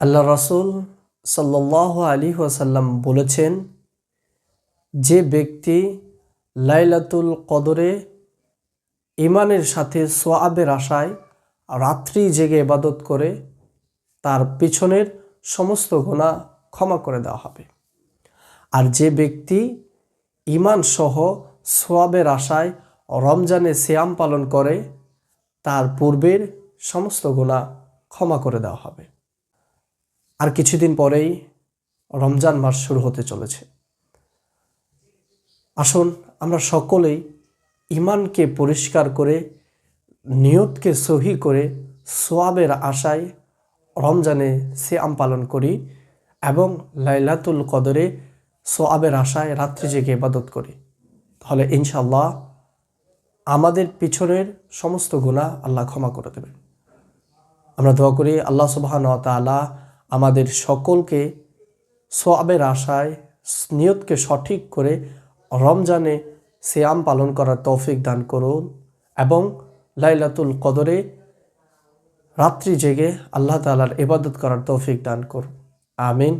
আল্লাহ রসুল সাল্লাহ আলী ওয়াসাল্লাম বলেছেন, যে ব্যক্তি লাইলাতুল কদরে ইমানের সাথে সোয়াবের আশায় রাত্রি জেগে ইবাদত করে, তার পিছনের সমস্ত গোনা ক্ষমা করে দেওয়া হবে। আর যে ব্যক্তি ইমান সহ সোয়াবের আশায় রমজানে সিয়াম পালন করে, তার পূর্বের সমস্ত গোনা ক্ষমা করে দেওয়া হবে। আর কিছুদিন পরেই রমজান মাস শুরু হতে চলেছে। আসুন, আমরা সকলেই ইমানকে পরিষ্কার করে, নিয়তকে সহি করে সোয়াবের আশায় রমজানে সিয়াম পালন করি এবং লাইলাতুল কদরে সোয়াবের আশায় রাত্রি জেগে ইবাদত করি। তাহলে ইনশাল্লাহ আমাদের পিছনের সমস্ত গুণা আল্লাহ ক্ষমা করে দেবেন। আমরা দোয়া করি, আল্লাহ সুবাহান তালা আমাদের সকলকে সোয়াবের আশায়, নিয়তকে সঠিক করে রমজানে শ্যাম পালন করার তৌফিক দান করুন এবং লাইলাতুল কদরে রাত্রি জেগে আল্লাহ তালার ইবাদত করার তৌফিক দান করুন। আমিন।